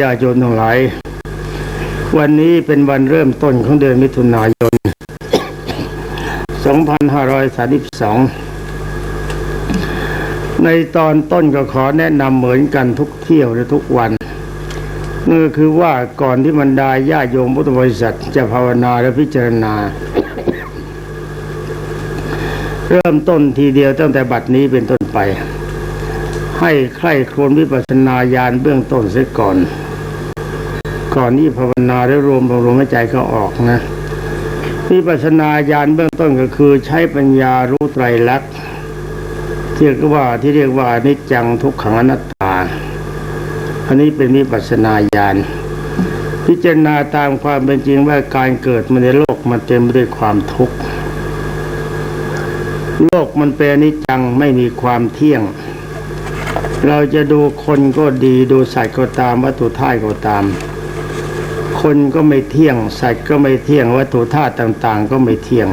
ญาติโยมทั้งหลาย วันนี้เป็นวันเริ่มต้นของเดือนมิถุนายน 2532 ในตอนต้นก็ขอแนะนำเหมือนกันทุกเที่ยวและทุกวันนั่นก็คือว่าก่อนที่บรรดาญาติโยมพุทธบริษัทจะภาวนาและพิจารณา เริ่มต้นทีเดียวตั้งแต่บัดนี้เป็นต้นไป ให้ใคร่ครวญวิปัสสนาญาณเบื้องต้นเสียก่อน ก่อนที่ภาวนาได้รวมลมหายใจเข้าออกนะวิปัสสนาญาณเบื้องต้นก็คือใช้ปัญญารู้ไตรลักษณ์ที่เรียกว่าที่เรียกว่านิจังทุกขังอนัตตา อันนี้เป็นวิปัสสนาญาณพิจารณาตามความเป็นจริงว่าการเกิดมาในโลกมันเต็มไปด้วยความทุกข์ โลกมันเป็นนิจังไม่มีความเที่ยง เราจะดูคนก็ดีดูสัตว์ก็ตามวัตถุธาตุก็ตาม คนก็ไม่เที่ยง สัตว์ก็ไม่เที่ยงวัตถุธาตุต่างๆ ก็ไม่เที่ยง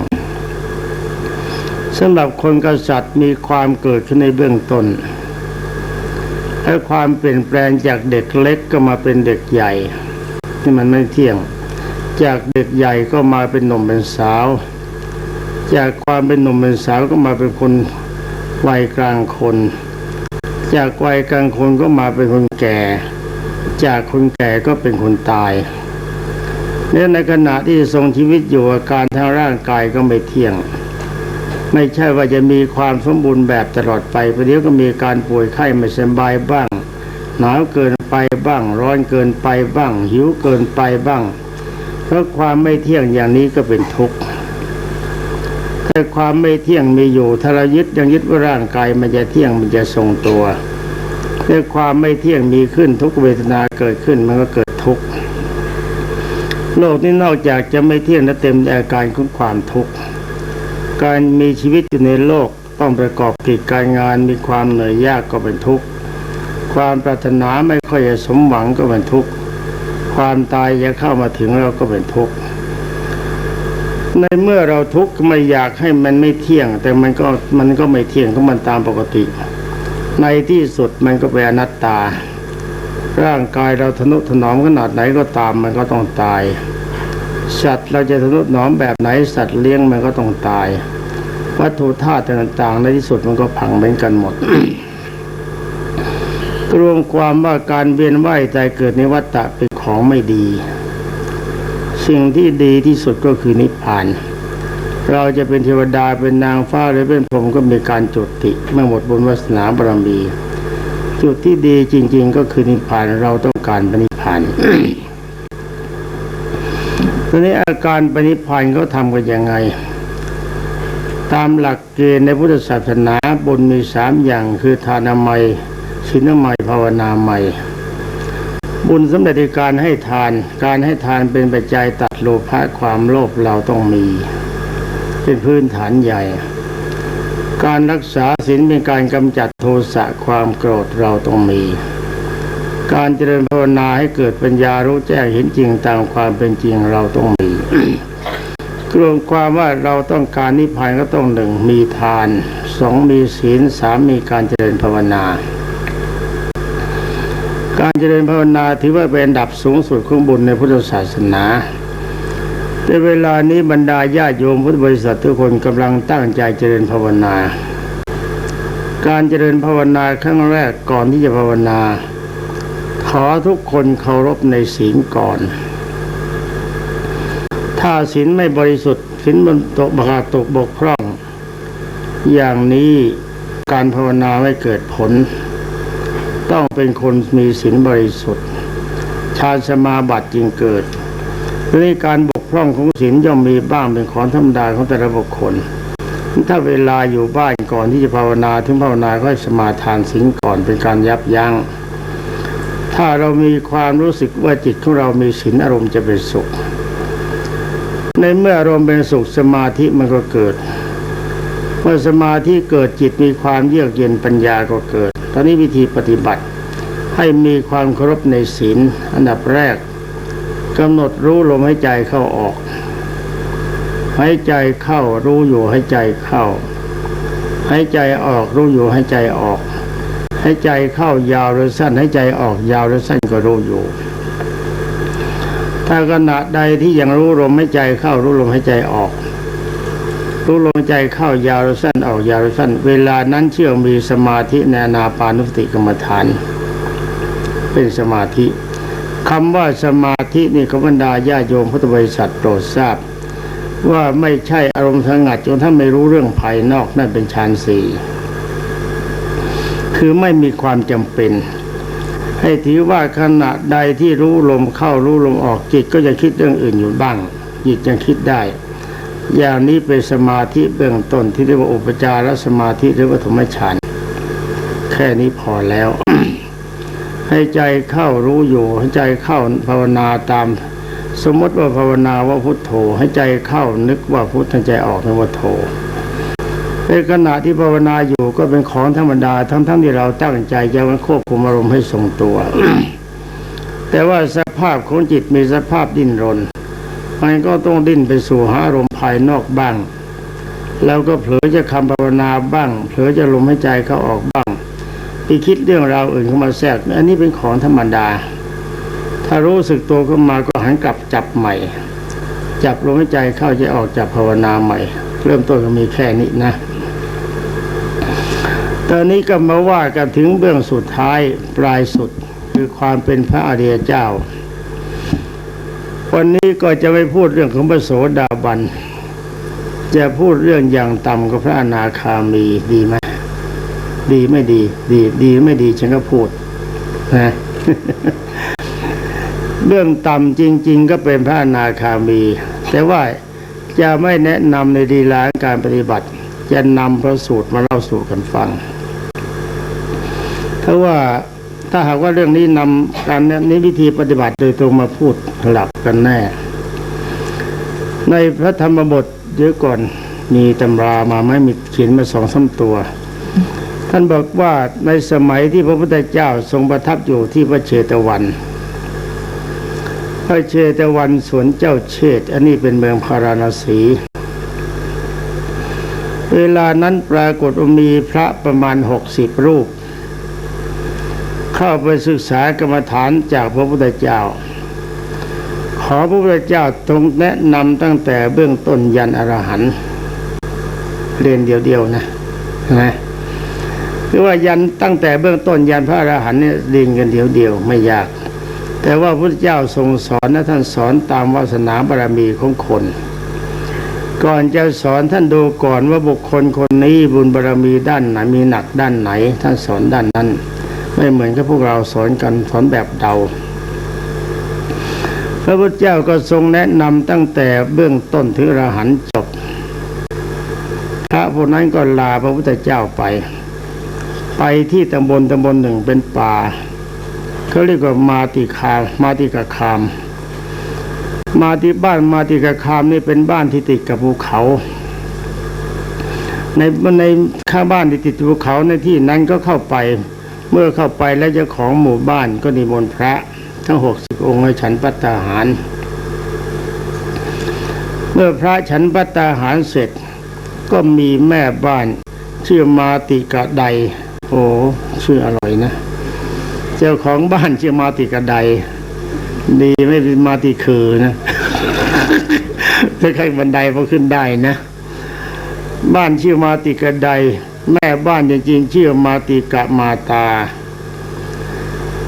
สำหรับคนกับสัตว์มีความเกิดขึ้นในเบื้องต้นและความเปลี่ยนแปลงจากเด็กเล็กก็มาเป็นเด็กใหญ่ที่มันไม่เที่ยง จากเด็กใหญ่ก็มาเป็นหนุ่มเป็นสาว จากความเป็นหนุ่มเป็นสาวก็มาเป็นคนวัยกลางคน จากวัยกลางคนก็มาเป็นคนแก่ จากคนแก่ก็เป็นคนตายเนี่ยในขณะที่ทรงชีวิตอยู่อาการทางร่างกายก็ไม่เที่ยง ไม่ใช่ว่าจะมีความสมบูรณ์แบบตลอดไปประเดี๋ยวก็มีการป่วยไข้ไม่สบายบ้าง หนาวเกินไปบ้าง ร้อนเกินไปบ้าง หิวเกินไปบ้างเพราะความไม่เที่ยงอย่างนี้ก็เป็นทุกข์ แต่ความไม่เที่ยงมีอยู่ถ้าเรายึดยังยึดว่าร่างกายมันจะเที่ยงมันจะทรงตัวแต่ความไม่เที่ยงมีขึ้นทุกเวทนาเกิดขึ้นมันก็เกิดทุกข์โลกนี้นอกจากจะไม่เที่ยงและเต็มอาการของความทุกข์การมีชีวิตอยู่ในโลกต้องประกอบกิจการงานมีความเหนื่อยยากก็เป็นทุกข์ความปรารถนาไม่ค่อยจะสมหวังก็เป็นทุกข์ความตายจะเข้ามาถึงเราก็เป็นทุกข์ ในเมื่อเราทุกข์ไม่อยากให้มันไม่เที่ยง แต่มันก็มันก็ไม่เที่ยงของมันตามปกติ ในที่สุดมันก็เป็นอนัตตา ร่างกายเราทนุถนอมขนาดไหนก็ตามมันก็ต้องตาย สัตว์เราจะทนุถนอมแบบไหนสัตว์เลี้ยงมันก็ต้องตาย วัตถุธาตุต่างๆในที่สุดมันก็พังเหมือนกันหมดรวมความว่าการเวียนว่ายตายเกิดในวัฏฏะเป็นของไม่ดี สิ่งที่ดีที่สุดก็คือนิพพาน เราจะเป็นเทวดาเป็นนางฟ้าหรือเป็นพรหมก็มีการจุติเมื่อหมดบุญวาสนาบารมี จุดที่ดีจริง ๆ ก็คือนิพพานเราต้องการปณิพพานตอนนี้อาการปณิพพานเขาทำกันยังไง ตามหลักเกณฑ์ในพุทธศาสนาบุญมีสามอย่างคือทานามัยศีลมัยภาวนามัย บุญสำเร็จในการให้ทาน การให้ทานเป็นปัจจัยตัดโลภะความโลภเราต้องมี เป็นพื้นฐานใหญ่ การรักษาศีลเป็นการกำจัดโทสะความโกรธเราต้องมี การเจริญภาวนาให้เกิดปัญญารู้แจ้งเห็นจริงตามความเป็นจริงเราต้องมีรวมความว่าเราต้องการนิพพานก็ต้องหนึ่งมีทานสองมีศีลสามมีการเจริญภาวนา การเจริญภาวนาถือว่าเป็นดับสูงสุดของบุญในพุทธศาสนา ในเวลานี้บรรดาญาโยมพุทธบริษัททุกคนกำลังตั้งใจเจริญภาวนา การเจริญภาวนาครั้งแรกก่อนที่จะภาวนา ขอทุกคนเคารพในศีลก่อน ถ้าศีลไม่บริสุทธิ์ศีลมันตกบาตกบกพร่อง อย่างนี้การภาวนาไม่เกิดผล ต้องเป็นคนมีศีลบริสุทธิ์ชาญสมาบัติจึงเกิดทีนี้การบกพร่องของศีลย่อมมีบ้างเป็นของธรรมดาของแต่ละบุคคล ถ้าเวลาอยู่บ้านก่อนที่จะภาวนาถึงภาวนาก็ให้สมาทานศีลก่อนเป็นการยับยัง้งถ้าเรามีความรู้สึกว่าจิตของเรามีศีลอารมณ์จะเป็นสุข ในเมื่ออารมณ์เป็นสุขสมาธิมันก็เกิด เมื่อสมาธิเกิดจิตมีความเยือกเย็นปัญญาก็เกิด ตอนนี้วิธีปฏิบัติ ให้มีความเคารพในศีลอันดับแรกกำหนดรู้ลมหายใจเข้าออกหายใจเข้ารู้อยู่หายใจเข้าหายใจออกรู้อยู่หายใจออกให้ใจเข้ายาวหรือสั้นให้ใจออกยาวหรือสั้นก็รู้อยู่ ถ้าขณะใดที่ยังรู้ลมให้ใจเข้ารู้ลมให้ใจออก รู้ลมใจเข้ายาวสั้นออกยาวสั้น เวลานั้นเชื่อมีสมาธิในนาปานุสติกรรมฐาน เป็นสมาธิคำว่าสมาธินี่ขบรรดาญาโยมพุทธบริษัทโปรดทราบ ว่าไม่ใช่อารมณ์สงัดจนท่าไม่รู้เรื่องภายนอกนั่นเป็นฌานสี่คือไม่มีความจำเป็น ให้ถือว่าขณะใดที่รู้ลมเข้ารู้ลมออกจิตก็จะคิดเรื่องอื่นอยู่บ้างจิตยังคิดได้ อย่างนี้เป็นสมาธิเบื้องต้นที่เรียกว่าอุปจารสมาธิหรือว่าธรรมฌานแค่นี้พอแล้ว ให้ใจเข้ารู้อยู่ให้ใจเข้าภาวนาตาม สมมติว่าภาวนาว่าพุทโธ ให้ใจเข้านึกว่าพุทธให้ใจออกนึกว่าโธในขณะที่ภาวนาอยู่ก็เป็นของธรรมดาทั้งๆที่เราตั้งใจจะมันควบคุมอารมณ์ให้ทรงตัว แต่ว่าสภาพของจิตมีสภาพดิ้นรน มันก็ต้องดิ้นไปสู่หาอารมณ์ภายนอกบ้าง แล้วก็เผลอจะคำภาวนาบ้าง เผลอจะลมให้ใจเขาออกบ้างไปคิดเรื่องราวอื่นเข้ามาแทรกอันนี้เป็นของธรรมดา ถ้ารู้สึกตัวขึ้นมาก็หันกลับจับใหม่ จับลมหายใจเข้าใจออกจับภาวนาใหม่ เริ่มต้นก็มีแค่นี้นะตอนนี้ก็มาว่ากันถึงเบื้องสุดท้ายปลายสุดคือความเป็นพระอริยเจ้า วันนี้ก็จะไม่พูดเรื่องของพระโสดาบัน จะพูดเรื่องอย่างต่ำกับพระอนาคามีดีไหมดีไม่ดี ดีดีไม่ดีฉันก็พูดนะเรื่องต่ำจริง ๆ ก็เป็นพระอนาคามี แต่ว่าจะไม่แนะนำในดีลาการปฏิบัติ จะนำพระสูตรมาเล่าสู่กันฟังเพราะว่า ถ้าหากว่าเรื่องนี้นำการนี้วิธีปฏิบัติโดยตรงมาพูดหลับกันแน่ ในพระธรรมบทเดี๋ยวก่อนมีตำรามาไม่มีเขียนมาสองสามตัว ท่านบอกว่าในสมัยที่พระพุทธเจ้าทรงประทับอยู่ที่พระเชตวัน พระเชตวันสวนเจ้าเชษ์อันนี้เป็นเมืองพาราณสีเวลานั้นปรากฏมีพระประมาณหกสิบรูป เข้าไปศึกษากรรมฐานจากพระพุทธเจ้า ขอพระพุทธเจ้าทรงแนะนำตั้งแต่เบื้องต้นยันอรหันต์เรียนเดียวๆนะนะคือว่ายันตั้งแต่เบื้องต้นยันพระอรหันต์เนี่ยเรียนกันเดียวๆไม่ยาก แต่ว่าพระพุทธเจ้าทรงสอนนะท่านสอนตามวาสนาบารมีของคนก่อนจะสอนท่านดูก่อนว่าบุคคลคนนี้บุญบารมีด้านไหนมีหนักด้านไหน ท่านสอนด้านนั้น ไม่เหมือนกับพวกเราสอนกันสอนแบบเดา พระพุทธเจ้าก็ทรงแนะนำตั้งแต่เบื้องต้นถึงอรหันจบ พระพวกนั้นก็ลาพระพุทธเจ้าไป ไปที่ตำบลตำบลหนึ่งเป็นป่าเขาเรียกว่ามาติคามาติกาคาม มาที่บ้านมาติกาคามนี่เป็นบ้านที่ติดกับภูเขาในในข้างบ้านที่ติดภูเขาในที่นั้นก็เข้าไป เมื่อเข้าไปแล้วเจ้าของหมู่บ้านก็นิมนต์พระ ทั้งหกสิบองค์ให้ฉันปัตตาหาร เมื่อพระฉันปัตตาหารเสร็จ ก็มีแม่บ้านชื่อมาติกะไดโอ้ชื่ออร่อยนะ เจ้าของบ้านชื่อมาติกะไดดีไม่เป็นมาติคือนะถ้าใครบันไดพอขึ้นได้นะ บ้านชื่อมาติกะได แม่บ้านจริงๆชื่อมาติกะมาตา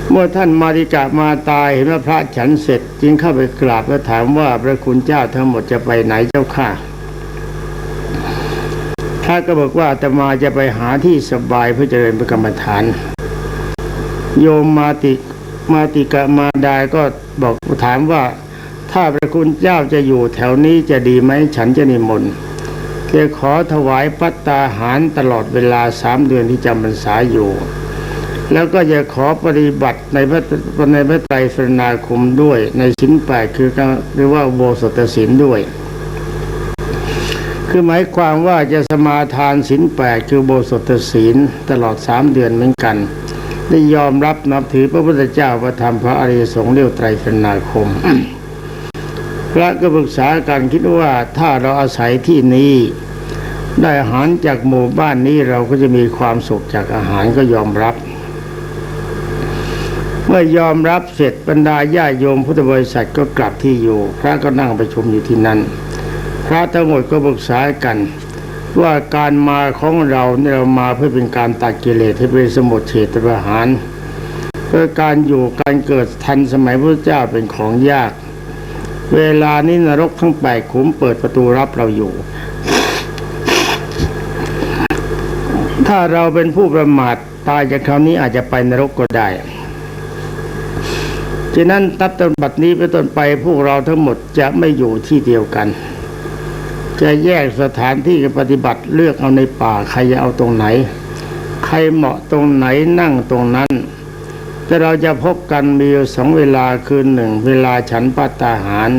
เมื่อท่านมาติกะมาตายเห็นว่าพระฉันเสร็จจึงเข้าไปกราบและถามว่าพระคุณเจ้าทั้งหมดจะไปไหนเจ้าค่ะพระก็บอกว่าอาตมาจะไปหาที่สบายเพื่อเจริญพระกรรมฐาน โยมมาติมาติกะมาดาก็บอกถามว่า ถ้าพระคุณเจ้าจะอยู่แถวนี้จะดีไหมฉันจะนิมนต์ จะขอถวายพัตตาหารตลอดเวลาสามเดือนที่จำพรรษาอยู่ แล้วก็จะขอปฏิบัติในพระในพระไตรสรณาคมด้วยในสิ้นแปดคือเรียกว่าโบสถศีลด้วย คือหมายความว่าจะสมาทานสินแปดคือโบสถศีลตลอดสามเดือนเหมือนกัน ได้ยอมรับนับถือพระพุทธเจ้าพระธรรมพระอริยสงฆ์เรียกไตรสรณาคม พระก็ปรึกษากันคิดว่าถ้าเราอาศัยที่นี้ ได้อาหารจากหมู่บ้านนี้เราก็จะมีความสุขจากอาหารก็ยอมรับ เมื่อยอมรับเสร็จบรรดาญาโยมพุทธบริษัทก็กลับที่อยู่ พระก็นั่งประชุมอยู่ที่นั้นพระทั้งหมดก็ปรึกษากันว่าการมาของเราเนี่ยเรามาเพื่อเป็นการตัดกิเลสให้เป็นสมุทเฉตประหาร เพื่อการอยู่การเกิดทันสมัยพระเจ้าเป็นของยาก เวลานี้นรกทั้งแปดขุมเปิดประตูรับเราอยู่ ถ้าเราเป็นผู้ประมาทตายจากคราวนี้อาจจะไปนรกก็ได้ฉะนั้นตับตบัดนี้เป็นต้นไปพวกเราทั้งหมดจะไม่อยู่ที่เดียวกัน จะแยกสถานที่ปฏิบัติเลือกเอาในป่าใครจะเอาตรงไหน ใครเหมาะตรงไหนนั่งตรงนั้น แต่เราจะพบกันมีสองเวลาคืนหนึ่งเวลาฉันปัตตาหาร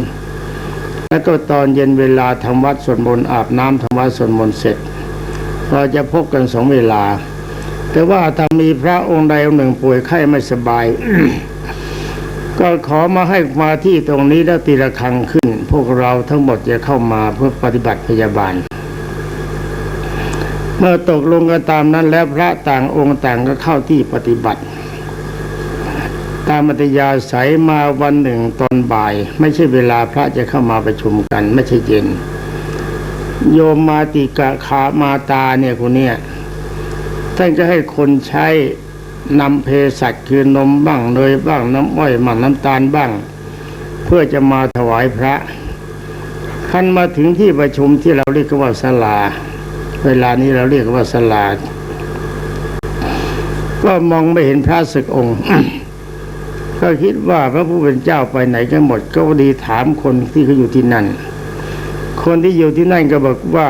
แล้วก็ตอนเย็นเวลาทำวัดสวดมนต์อาบน้ำทำวัดสวดมนต์เสร็จ เราจะพบกันสองเวลา แต่ว่าถ้ามีพระองค์ใดองค์หนึ่งป่วยไข้ไม่สบาย ก็ขอมาให้มาที่ตรงนี้แล้วตีระฆังขึ้น พวกเราทั้งหมดจะเข้ามาเพื่อปฏิบัติพยาบาลเมื่อตกลงกันตามนั้นแล้วพระต่างองค์ต่างก็เข้าที่ปฏิบัติ ตามมัตยาสายมาวันหนึ่งตอนบ่าย ไม่ใช่เวลาพระจะเข้ามาประชุมกัน ไม่ใช่เย็น โยมมาติกะขามาตาเนี่ยคนเนี้ยท่านก็ให้คนใช้นำเพสัชคือนมบ้างเนยบ้างน้ำอ้อยบ้างน้ำตาลบ้าง เพื่อจะมาถวายพระขั้นมาถึงที่ประชุมที่เราเรียกว่าศาลา เวลานี้เราเรียกว่าศาลาก็มองไม่เห็นพระศึกองค์ ก็คิดว่าพระผู้เป็นเจ้าไปไหนกันหมด ก็ดีถามคนที่เขาอยู่ที่นั่น คนที่อยู่ที่นั่นก็บอกว่า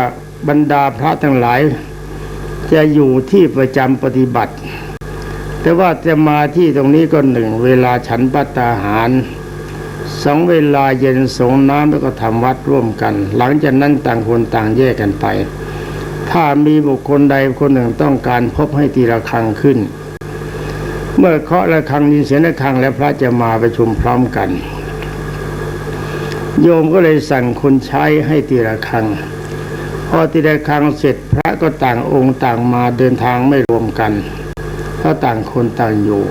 บรรดาพระทั้งหลาย จะอยู่ที่ประจำปฏิบัติ แต่ว่าจะมาที่ตรงนี้ก็หนึ่ง เวลาฉันปัตตาหารสองเวลาเย็นสงน้ำแล้วก็ทำวัดร่วมกัน หลังจากนั้นต่างคนต่างแยกกันไป ถ้ามีบุคคลใดคนหนึ่งต้องการพบให้ตีระฆังขึ้น เมื่อเคาะระฆังยินเสียงระฆังแล้วพระจะมาประชุมพร้อมกัน โยมก็เลยสั่งคนใช้ให้ตีระฆัง พอตีระฆังเสร็จพระก็ต่างองค์ต่างมาเดินทางไม่รวมกันเพราะต่างคนต่างอยู่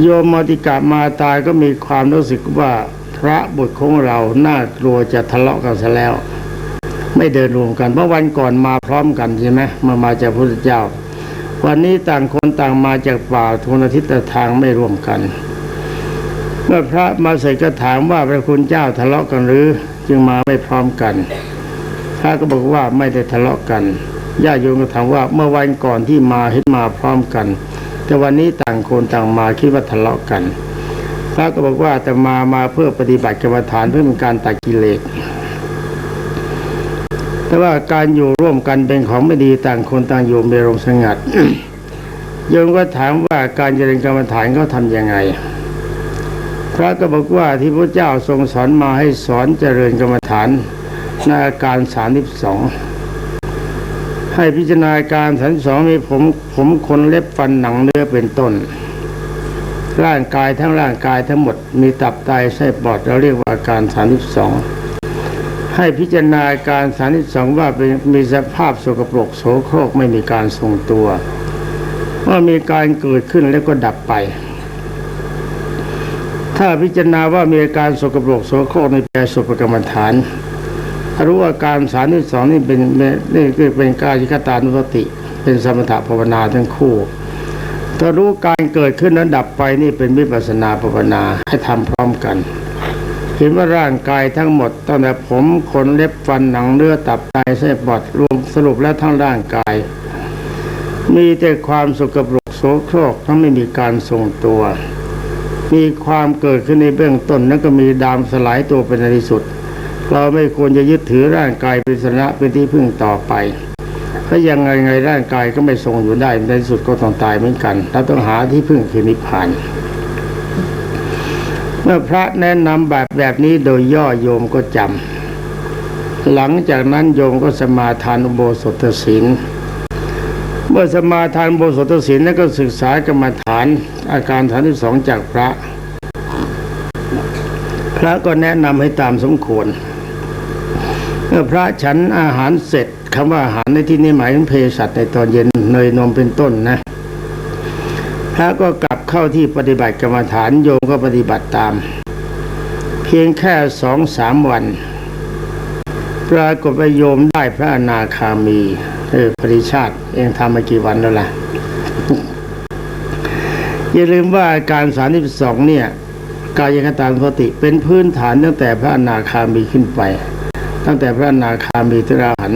โยมมติกามาตายก็มีความรู้สึกว่าพระบุตรของเราน่ากลัวจะทะเลาะกันซะแล้ว ไม่เดินรวมกันเพราะวันก่อนมาพร้อมกันใช่ไหมมามาจากพระพุทธเจ้า วันนี้ต่างคนต่างมาจากป่าทุนอาทิตย์ทางไม่ร่วมกัน เมื่อพระมาเสร็จก็ถามว่าพระคุณเจ้าทะเลาะกันหรือจึงมาไม่พร้อมกัน พระก็บอกว่าไม่ได้ทะเลาะกันญาติโยมก็ถามว่าเมื่อวันก่อนที่มาเห็นมาพร้อมกัน แต่วันนี้ต่างคนต่างมาคิดว่าทะเลาะกันพระก็บอกว่าแต่มามาเพื่อปฏิบัติกรรมฐานเพื่อเป็นการตัดกิเลส แต่ว่าการอยู่ร่วมกันเป็นของไม่ดีต่างคนต่างอยู่ในโรงสงัดโยมก็ถามว่าการเจริญกรรมฐานเขาทำยังไง พระก็บอกว่าที่พระเจ้าทรงสอนมาให้สอนเจริญกรรมฐานในอาการสามสิบสองให้พิจารณาการสันสองมีผมผมขนเล็บฟันหนังเนื้อเป็นต้น ร่างกายทั้งร่างกายทั้งหมดมีตับไตไส้ปอดเราเรียกว่าอาการสามสิบสอง ให้พิจารณาการสามสิสองว่าเป็นมีสภาพสกปรกโสโครกไม่มีการทรงตัวว่ามีการเกิดขึ้นแล้วก็ดับไป ถ้าพิจารณาว่ามีอาการสกปรกโสโครกในแปลสุปกรรมฐานรู้ว่าการสารที่สองนี่เป็นนี่คือเป็นกายคตานุสติ เป็นสมถะภาวนาทั้งคู่ถ้ารู้การเกิดขึ้นแล้วดับไปนี่เป็นวิปัสสนาภาวนาให้ทำพร้อมกัน เห็นว่าร่างกายทั้งหมดตั้งแต่ผมขนเล็บฟันหนังเนื้อตับไตไส้นปอดรวมสรุปแล้วทั้งร่างกาย มีแต่ความสกปรกโสโครกทั้งไม่มีการทรงตัว มีความเกิดขึ้นในเบื้องต้นแล้วก็มีดามสลายตัวเป็นในที่สุด เราไม่ควรจะยึดถือร่างกายเป็นสนะเป็นที่พึ่งต่อไปถ้ายังไงไงร่างกายก็ไม่ทรงอยู่ได้ในที่สุดก็ต้องตายเหมือนกันเราต้องหาที่พึ่งคือนิพพาน เมื่อพระแนะนำแบบแบบนี้โดยย่อโยมก็จำหลังจากนั้นโยมก็สมาทานอุโบสถศีลเมื่อสมาทานอุโบสถศีลแล้วก็ศึกษากรรมฐานอาการฐานที่สองจากพระ พระก็แนะนำให้ตามสมควรเมื่อพระฉันอาหารเสร็จคำว่าอาหารในที่นี้หมายถึงเภสัชในตอนเย็นเนยนมเป็นต้นนะพระก็กลับ เข้าที่ปฏิบัติกรรมฐานโยมก็ปฏิบัติตาม เพียงแค่สองสามวัน ปรากฏว่าโยมได้พระอนาคามีเออปริชาติเองทำมากี่วันแล้วล่ะอย่าลืมว่าการสามสิบสองเนี่ยกายคตานุสติเป็นพื้นฐานตั้งแต่พระอนาคามีขึ้นไป ตั้งแต่พระอนาคามีทราหัน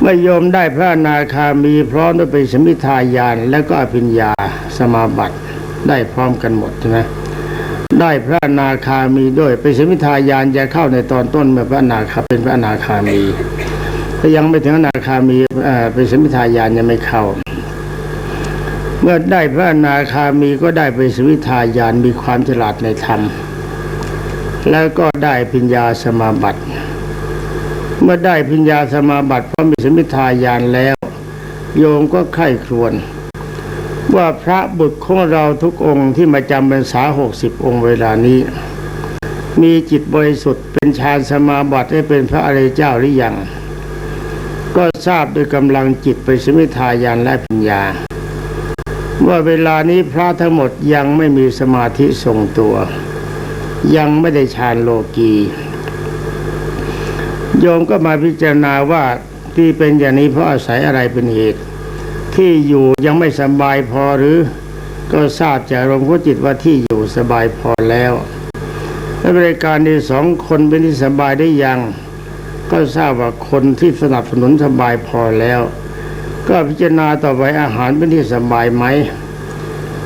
เมื่อโยมได้พระนาคามีพร้อมด้วยเป็นสมิทายาน แล้วก็อภิญญาสมาบัติได้พร้อมกันหมดใช่ไหมได้พระนาคามีด้วยเป็นสมิทายานจะเข้าในตอนต้นเมื่อพระนาคาเป็นพระนาคามีถ้ายังไม่ถึงนาคามีเป็นสมิทายานยังไม่เข้า เมื่อได้พระนาคามีก็ได้เป็นสวิทายานมีความฉลาดในธรรมแล้วก็ได้พิญญาสมาบัติ เมื่อได้พิญญาสมาบัติพร้อมมีสมิทายานแล้ว โยมก็ไข้ครวนว่าพระบุตรของเราทุกองค์ที่มาจำพรรษาหกสิบองค์เวลานี้ มีจิตบริสุทธิ์เป็นฌานสมาบัติได้เป็นพระอริยเจ้าหรือยัง ก็ทราบโดยกำลังจิตไปสมิทายานและพิญญา ว่าเวลานี้พระทั้งหมดยังไม่มีสมาธิทรงตัว ยังไม่ได้ฌานโลกี โยมก็มาพิจารณาว่าที่เป็นอย่างนี้เพราะอาศัยอะไรเป็นเหตุ ที่อยู่ยังไม่สบายพอหรือ ก็ทราบจากหลวงพ่อจิตว่าที่อยู่สบายพอแล้วและบริการที่สองคนเป็นที่สบายได้ยัง ก็ทราบว่าคนที่สนับสนุนสบายพอแล้ว ก็พิจารณาต่อไปอาหารเป็นที่สบายไหม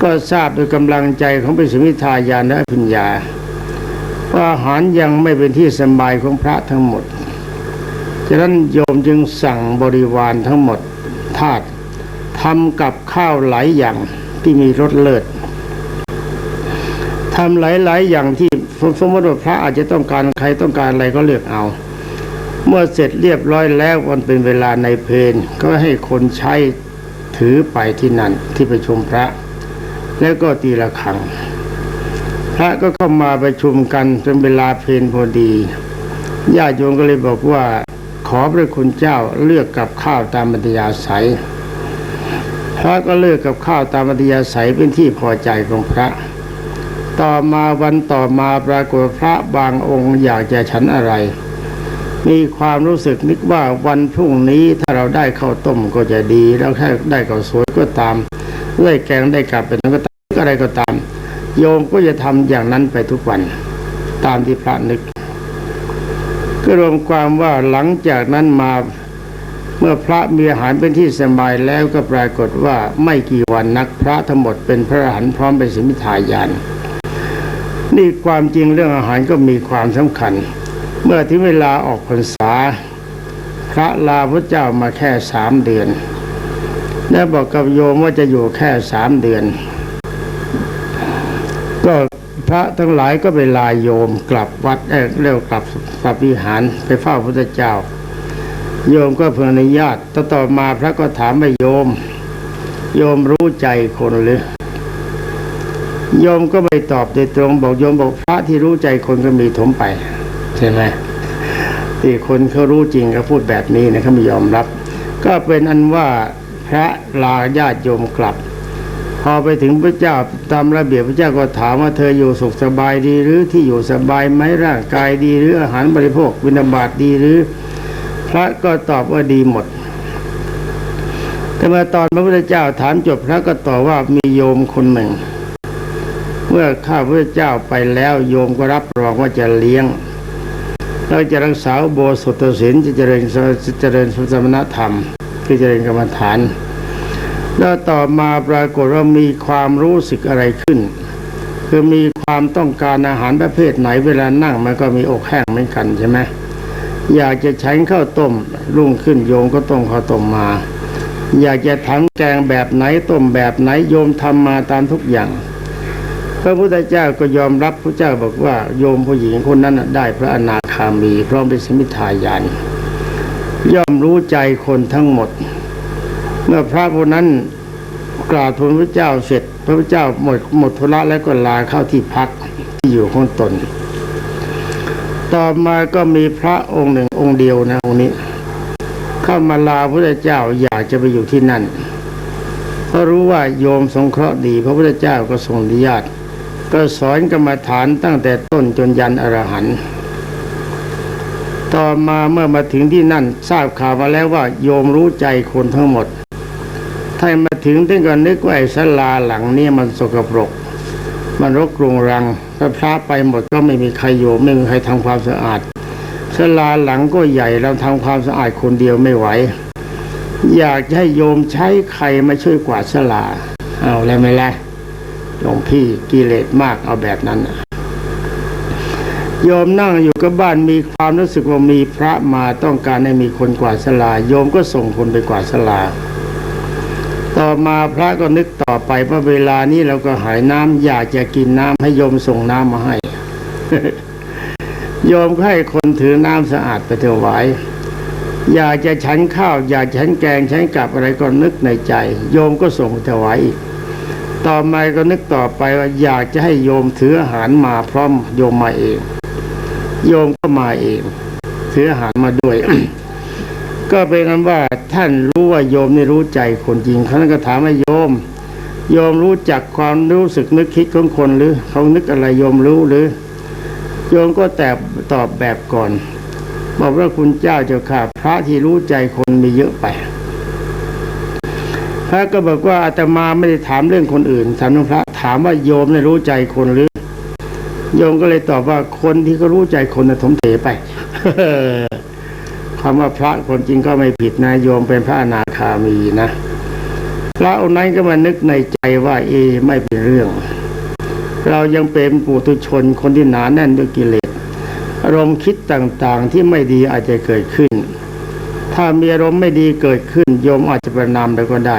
ก็ทราบโดยกำลังใจของปิสมิทายานและอภิญญาว่าอาหารยังไม่เป็นที่สบายของพระทั้งหมด ฉะนั้นโยมจึงสั่งบริวารทั้งหมดทาตทำกับข้าวหลายอย่างที่มีรสเลิศทำหลายๆอย่างที่สมมติว่าพระอาจจะต้องการใครต้องการอะไรก็เลือกเอา เมื่อเสร็จเรียบร้อยแล้วมันเป็นเวลาในเพลก็ให้คนใช้ถือไปที่นั่นที่ประชุมพระ แล้วก็ตีละครัง พระก็เข้ามาประชุมกันเป็นเวลาเพนพอดีญาติโยมก็เลยบอกว่า อพระคุณเจ้าเลือกกับข้าวตามมัธยาศัย พระก็เลือกกับข้าวตามมัธยาศัยเป็นที่พอใจของพระ ต่อมาวันต่อมาปรากฏพระบางองค์อยากจะฉันอะไร มีความรู้สึกนึกว่าวันพรุ่งนี้ถ้าเราได้ข้าวต้มก็จะดี แล้วแค่ได้ข้าวสวยก็ตามได้แกงได้กลับเป็นก็ตามอะไรก็ตาม โยมก็จะทำอย่างนั้นไปทุกวันตามที่พระนึก ก็รวมความว่าหลังจากนั้นมาเมื่อพระมีอาหารเป็นที่สบายแล้วก็ปรากฏว่าไม่กี่วันนักพระทั้งหมดเป็นพระอรหันต์พร้อมเป็นสิมิทายานนี่ความจริงเรื่องอาหารก็มีความสำคัญ เมื่อถึงเวลาออกพรรษา พระลาพระเจ้ามาแค่สามเดือนและบอกกับโยมว่าจะอยู่แค่สามเดือน ก็ ระทั้งหลายก็ไปลาโยมกลับวัดเอ้ยเรียกว่ากลับกลับวิหารไปเฝ้าพระเจ้า โยมก็เพื่ออนุญาตต่อต่อมาพระก็ถามไปโยม โยมรู้ใจคนหรือโยมก็ไม่ตอบโดยตรงบอกโยมบอกพระที่รู้ใจคนก็มีถมไปใช่ไหมที่คนเขารู้จริงเขาพูดแบบนี้นะเขาไม่ยอมรับ ก็เป็นอันว่าพระลาญาติโยมกลับ พอไปถึงพระเจ้าตามระเบียบพระเจ้าก็ถามว่าเธออยู่สุขสบายดีหรือที่อยู่สบายไหมร่างกายดีหรืออาหารบริโภควินาบาตดีหรือ พระก็ตอบว่าดีหมด แต่เมื่อตอนพระพุทธเจ้าถามจบพระก็ตอบว่ามีโยมคนหนึ่ง เมื่อข้าพระเจ้าไปแล้วโยมก็รับรองว่าจะเลี้ยงเราจะรักษาโบสถศีลจะเจริญจะเจริญสมณธรรมคือเจริญกรรมฐาน แล้วต่อมาปรากฏว่ามีความรู้สึกอะไรขึ้น คือมีความต้องการอาหารประเภทไหนเวลานั่งมันก็มีอกแห้งเหมือนกันใช่ไหมอยากจะใช้ข้าวต้มรุ่งขึ้นโยมก็ต้มข้าวต้มมา อยากจะทำแกงแบบไหนต้มแบบไหนโยมทำมาตามทุกอย่าง พระพุทธเจ้าก็ยอมรับพระเจ้าบอกว่าโยมผู้หญิงคนนั้นได้พระอนาคามีพร้อมเป็นสมิทายานย่อมรู้ใจคนทั้งหมด เมื่อพระผู้นั้นกราบทูลพระเจ้าเสร็จ พระเจ้าหมดหมดธุระแล้วก็ลาเข้าที่พักที่อยู่ของตน ต่อมาก็มีพระองค์หนึ่งองค์เดียวนะองค์นี้ เข้ามาลาพระพุทธเจ้าอยากจะไปอยู่ที่นั่นเพราะรู้ว่าโยมสงเคราะห์ดี พระพุทธเจ้าก็ทรงอนุญาตก็สอนกรรมฐานตั้งแต่ต้นจนยันอรหันต์ต่อมาเมื่อมาถึงที่นั่นทราบข่าวมาแล้วว่าโยมรู้ใจคนทั้งหมด ถ้ามาถึงท่านก็นึกว่าไอ้ศาลาหลังนี่มันสกปรก มันรกรุงรังถ้าพระไปหมดก็ไม่มีใครอยู่ไม่มีใครทำความสะอาดศาลาหลังก็ใหญ่เราทำความสะอาดคนเดียวไม่ไหวอยากให้โยมใช้ใครมาช่วยกวาดศาลาเอาแล้วไหมล่ะหลวงพี่กิเลสมากเอาแบบนั้นโยมนั่งอยู่กับบ้านมีความรู้สึกว่ามีพระมาต้องการให้มีคนกวาดศาลาโยมก็ส่งคนไปกวาดศาลา มาพระก็นึกต่อไปว่าเวลานี้เราก็หายน้ำอยากจะกินน้ำให้โยมส่งน้ำมาให้ โยมก็ให้คนถือน้ำสะอาดไปถวายอยากจะฉันข้าว อยากฉันแกงฉันกับอะไรก็นึกในใจ โยมก็ส่งถวายอีกต่อมาก็นึกต่อไปว่าอยากจะให้โยมถืออาหารมาพร้อมโยมมาเอง โยมก็มาเองถืออาหารมาด้วย ก็เป็นกันว่าท่านรู้ว่าโยมนี่รู้ใจคนจริงเขาก็ถามว่าโยม โยมรู้จักความรู้สึกนึกคิดของคนหรือเขานึกอะไรโยมรู้หรือ โยมก็แต่ตอบแบบก่อน บอกว่าคุณเจ้าเจ้าค่ะพระที่รู้ใจคนมีเยอะไปพระก็บอกว่าอาตมาไม่ได้ถามเรื่องคนอื่นถามน้องพระถามว่าโยมเนี่ยรู้ใจคนหรือ โยมก็เลยตอบว่าคนที่เขารู้ใจคนน่ะถมเถไป คำว่าพระคนจริงก็ไม่ผิดนะโยมเป็นพระอนาคามีนะพระองค์นั้นก็มานึกในใจว่า เอ ไม่เป็นเรื่อง เรายังเป็นปุถุชนคนที่หนาแน่นด้วยกิเลสอารมณ์คิดต่างๆที่ไม่ดีอาจจะเกิดขึ้น ถ้ามีอารมณ์ไม่ดีเกิดขึ้น โยมอาจจะประนามไปก็ได้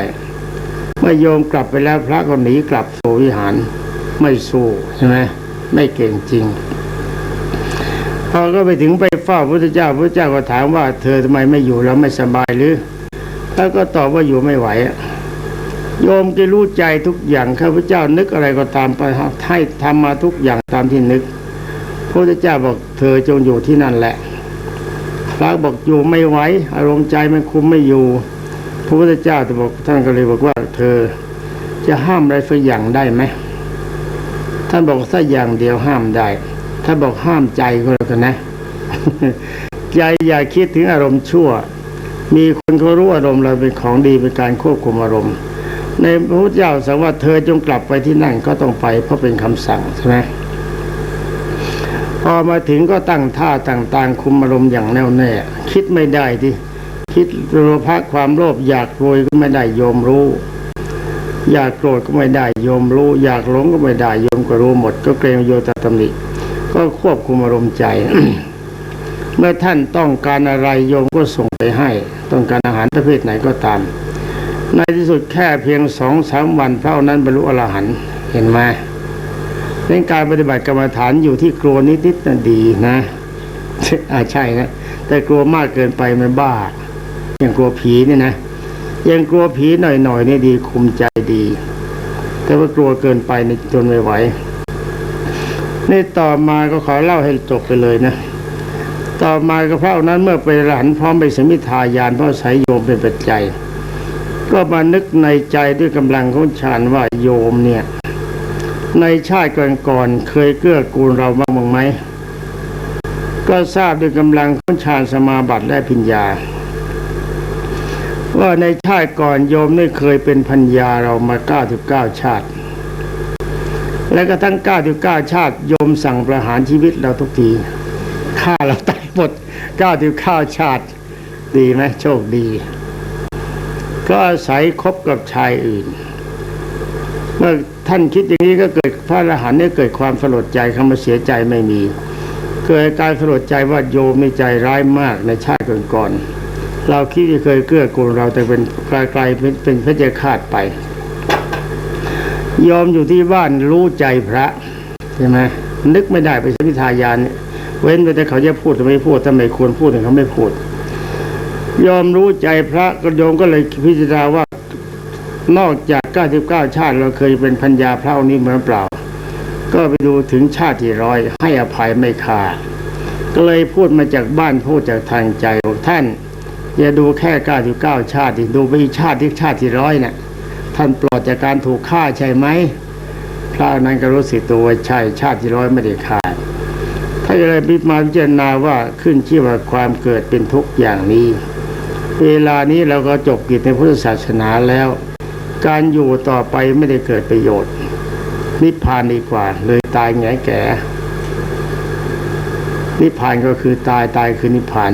เมื่อโยมกลับไปแล้วพระก็หนีกลับสู่วิหารไม่สู้ใช่ไหมไม่เก่งจริง พอก็ไปถึงไปเฝ้าพระพุทธเจ้าพระเจ้าก็ถามว่า เธอทำไมไม่อยู่แล้วไม่สบายหรือแล้วก็ตอบว่าอยู่ไม่ไหวโยมจะรู้ใจทุกอย่างข้าพเจ้านึกอะไรก็ตามไปให้ทำมาทุกอย่างตามที่นึกพระพุทธเจ้าบอกเธอจงอยู่ที่นั่นแหละพระบอกอยู่ไม่ไหวอารมณ์ใจมันคุมไม่อยู่พระพุทธเจ้าจะบอกท่านก็เลยบอกว่าเธอจะห้ามอะไรสักอย่างได้ไหมท่านบอกสักอย่างเดียวห้ามได้ ถ้าบอกห้ามใจก็แล้วกันนะใจอย่าคิดถึงอารมณ์ชั่ว มีคนเขารู้อารมณ์เราเป็นของดีเป็นการควบคุมอารมณ์ ในพระพุทธเจ้าสั่งว่าเธอจงกลับไปที่นั่นก็ต้องไปเพราะเป็นคำสั่งใช่ไหมพอมาถึงก็ตั้งท่าต่างๆ คุมอารมณ์อย่างแน่วแน่ คิดไม่ได้ที่คิดโลภะความโลภอยากรวยก็ไม่ได้โยมรู้ อยากโกรธก็ไม่ได้โยมรู้ อยากหลงก็ไม่ได้โยมก็รู้หมด ก็เกรงโยตตำหนิ ก็ควบคุมอารมณ์ใจ เมื่อท่านต้องการอะไรโยมก็ส่งไปให้ ต้องการอาหารประเภทไหนก็ตาม ในที่สุดแค่เพียงสองสามวันพระองค์นั้นบรรลุอรหันต์เห็นไหมเรื่องการปฏิบัติกรรมฐานอยู่ที่กลัวนิดๆนั่นดีนะอาใช่นะแต่กลัวมากเกินไปมันบ้าอย่างกลัวผีนี่นะยังกลัวผีหน่อยๆนี่ดีคุมใจดี แต่ว่ากลัวเกินไปนี่จนไม่ไหว นี่ต่อมาก็ขอเล่าให้จบไปเลยนะ ต่อมาก็พระองค์นั้นเมื่อไปหลันพร้อมไปสมิทายานเพราะสายโยมเป็นปัจจัย ก็มานึกในใจด้วยกำลังของฌานว่าโยมเนี่ย ในชาติก่อนๆเคยเกื้อกูลเราบ้างมั้งไหมก็ทราบด้วยกำลังของฌานสมาบัติและพิญญา ว่าในชาติก่อนโยมนี่เคยเป็นพัญญาเรามา 99 ชาติ และก็ทั้ง 99 ชาติโยมสั่งประหารชีวิตเราทุกทีฆ่าเราตายหมด 99 ชาติ ดีไหมโชคดี ก็อาศัยคบกับชายอื่น เมื่อท่านคิดอย่างนี้ก็เกิดพระอรหันต์เนี่ยเกิดความสลดใจคำว่าเสียใจไม่มี เกิดการสลดใจว่าโยมมีใจร้ายมากในชาติก่อนๆเราคิดเคยเกื้อกูลเราแต่เป็นไกลๆเป็นเป็นพระเจ้าคาดไป ยอมอยู่ที่บ้านรู้ใจพระใช่ไหมนึกไม่ได้ไปสมิทายานเนี่ยเว้นแต่เขาจะพูดแต่ไม่พูดถ้าไม่ควรพูดแต่เขาไม่พูด ยอมรู้ใจพระก็โยมก็เลยพิจารณาว่านอกจาก 99 ชาติเราเคยเป็นพัญญาพระองค์นี้เหมือนเปล่า ก็ไปดูถึงชาติที่ร้อย ให้อภัยไม่ขาดก็เลยพูดมาจากบ้านพูดจากทางใจของท่าน อย่าดูแค่ 99 ชาติดูไปชาติที่ชาติที่ร้อยน่ะ ท่านปลอดจากการถูกฆ่าใช่ไหมพระนั้นก็รู้สึกตัวใช่ชาติที่ร้อยไม่ได้ฆ่าถ้าจะเลยพิมาพิจารณาว่าขึ้นชื่อว่าความเกิดเป็นทุกข์อย่างนี้ เวลานี้เราก็จบกิจในพุทธศาสนาแล้ว การอยู่ต่อไปไม่ได้เกิดประโยชน์ นิพพานดีกว่า เลยตายแง่แก่นิพพานก็คือตายตายคือนิพพาน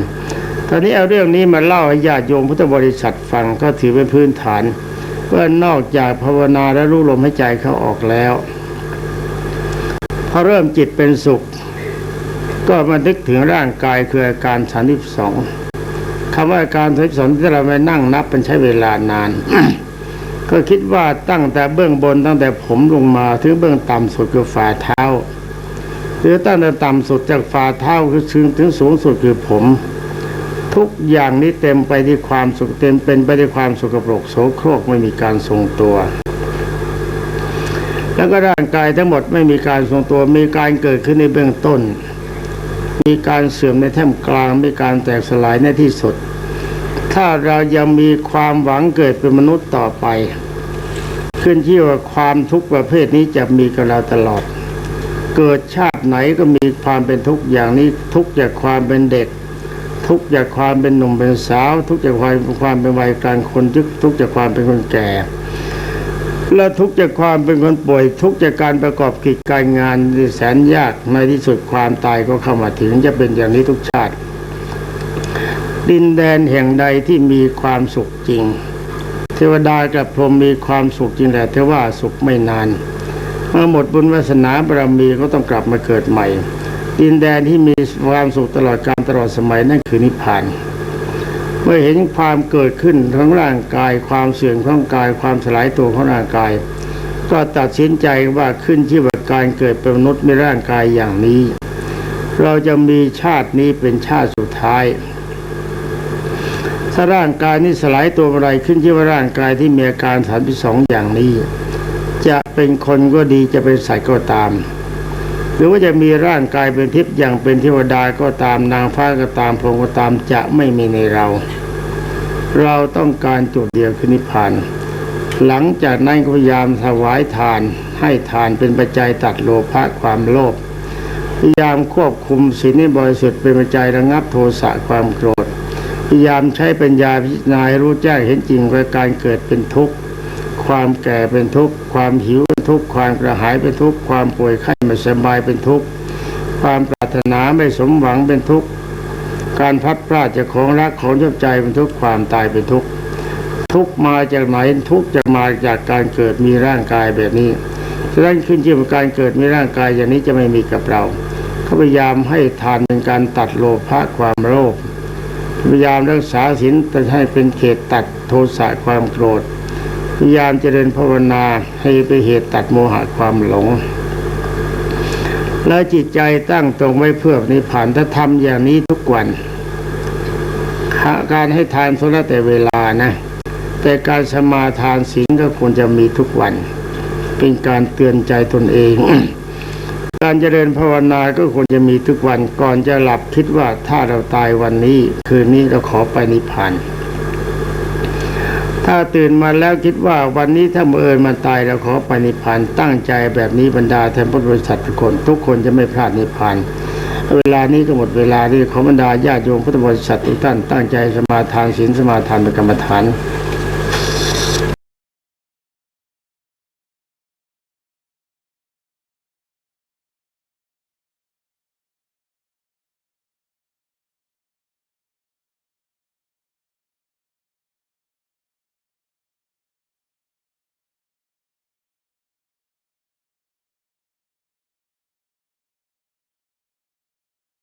ตอนนี้เอาเรื่องนี้มาเล่าให้ญาติโยมพุทธบริษัทฟังก็ถือเป็นพื้นฐาน ว่านอกจากภาวนาและรู้ลมหายใจเขาออกแล้วพอเริ่มจิตเป็นสุข ก็มานึกถึงร่างกายคืออาการสามสิบสองคำว่าอาการสามสิบสองที่เราไปนั่งนับมันใช้เวลานาน ก็คิดว่าตั้งแต่เบื้องบนตั้งแต่ผมลงมาถึงเบื้องต่ำสุดคือฝ่าเท้า หรือตั้งแต่ต่ำสุดจากฝ่าเท้าคือถึงถึงสูงสุดคือผม ทุกอย่างนี้เต็มไปด้วยความสุขเต็มเป็นไปด้วยความสุขปรกโสโครกไม่มีการทรงตัว แล้วก็ร่างกายทั้งหมดไม่มีการทรงตัว มีการเกิดขึ้นในเบื้องต้น มีการเสื่อมในท่ามกลางมีการแตกสลายในที่สุด ถ้าเรายังมีความหวังเกิดเป็นมนุษย์ต่อไป ขึ้นที่ว่าความทุกข์ประเภทนี้จะมีกับเราตลอด เกิดชาติไหนก็มีความเป็นทุกข์อย่างนี้ทุกข์จากความเป็นเด็ก ทุกข์จากความเป็นหนุ่มเป็นสาว ทุกข์จากความความเป็นวัยกลางคนทุกข์ทุกจากความเป็นคนแก่ และทุกข์จากความเป็นคนป่วย ทุกข์จากการประกอบกิจการงานที่แสนยากในที่สุดความตายก็เข้ามาถึงจะเป็นอย่างนี้ทุกชาติ ดินแดนแห่งใดที่มีความสุขจริง เทวดากับพรหมมีความสุขจริงแต่เทว่าสุขไม่นานเมื่อหมดบุญวาสนาบารมีก็ต้องกลับมาเกิดใหม่ ดินแดนที่มีความสุขตลอดการตลอดสมัยนั่นคือนิพพาน เมื่อเห็นความเกิดขึ้นของร่างกาย ความเสื่อมของกายความสลายตัวของร่างกาย ก็ตัดสินใจว่าขึ้นที่ว่าการเกิดเป็นมนุษย์ในร่างกายอย่างนี้ เราจะมีชาตินี้เป็นชาติสุดท้ายถ้าร่างกายนี้สลายตัวเมื่อไรขึ้นที่ว่าร่างกายที่มีอาการสามสองอย่างนี้ จะเป็นคนก็ดีจะเป็นสัตว์ก็ตาม หรือว่าจะมีร่างกายเป็นทิพย์อย่างเป็นเทวดาก็ตามนางฟ้าก็ตามพรหมก็ตามจะไม่มีในเรา เราต้องการจุดเดียวคือนิพพานหลังจากนั้นก็พยายามถวายทาน ให้ทานเป็นปัจจัยตัดโลภะความโลภพยายามควบคุมศีลให้บริสุทธิ์เป็นปัจจัยระงับโทสะความโกรธพยายามใช้ปัญญาพิจารณารู้แจ้งเห็นจริงว่าการเกิดเป็นทุกข์ ความแก่เป็นทุกข์ ความหิวเป็นทุกข์ ความกระหายเป็นทุกข์ ความป่วยไข้ไม่สบายเป็นทุกข์ ความปรารถนาไม่สมหวังเป็นทุกข์ การพัดพลาดจากของรักของชอบใจเป็นทุกข์ ความตายเป็นทุกข์ ทุกมาจากไหน ทุกจะมาจากการเกิดมีร่างกายแบบนี้ฉะนั้นขึ้นชื่อว่าการเกิดมีร่างกายอย่างนี้จะไม่มีกับเราเขาพยายามให้ทานเป็นการตัดโลภะความโลภพยายามรักษาศีลแต่ให้เป็นเขตตัดโทสะความโกรธ พยายามเจริญภาวนาให้เป็นเหตุตัดโมหะความหลง แล้วจิตใจตั้งตรงไว้เพื่อนิพพานถ้าทำอย่างนี้ทุกวัน การให้ทานสุดแล้วแต่เวลานะ แต่การสมาทานศีลก็ควรจะมีทุกวัน เป็นการเตือนใจตนเอง การเจริญภาวนาก็ควรจะมีทุกวันก่อนจะหลับคิดว่าถ้าเราตายวันนี้ คืนนี้เราขอไปนิพพาน ถ้าตื่นมาแล้วคิดว่าวันนี้ถ้าเมื่อเอิญมันตายเราขอไปนิพพานตั้งใจแบบนี้บรรดาแทนพุทธบริษัททุกคน ทุกคนจะไม่พลาดนิพพานเวลานี้ก็หมดเวลาที่ขอบรรดาญาติโยมพุทธบริษัททุกท่านตั้งใจสมาทานศีลสมาทานเป็นกรรมฐาน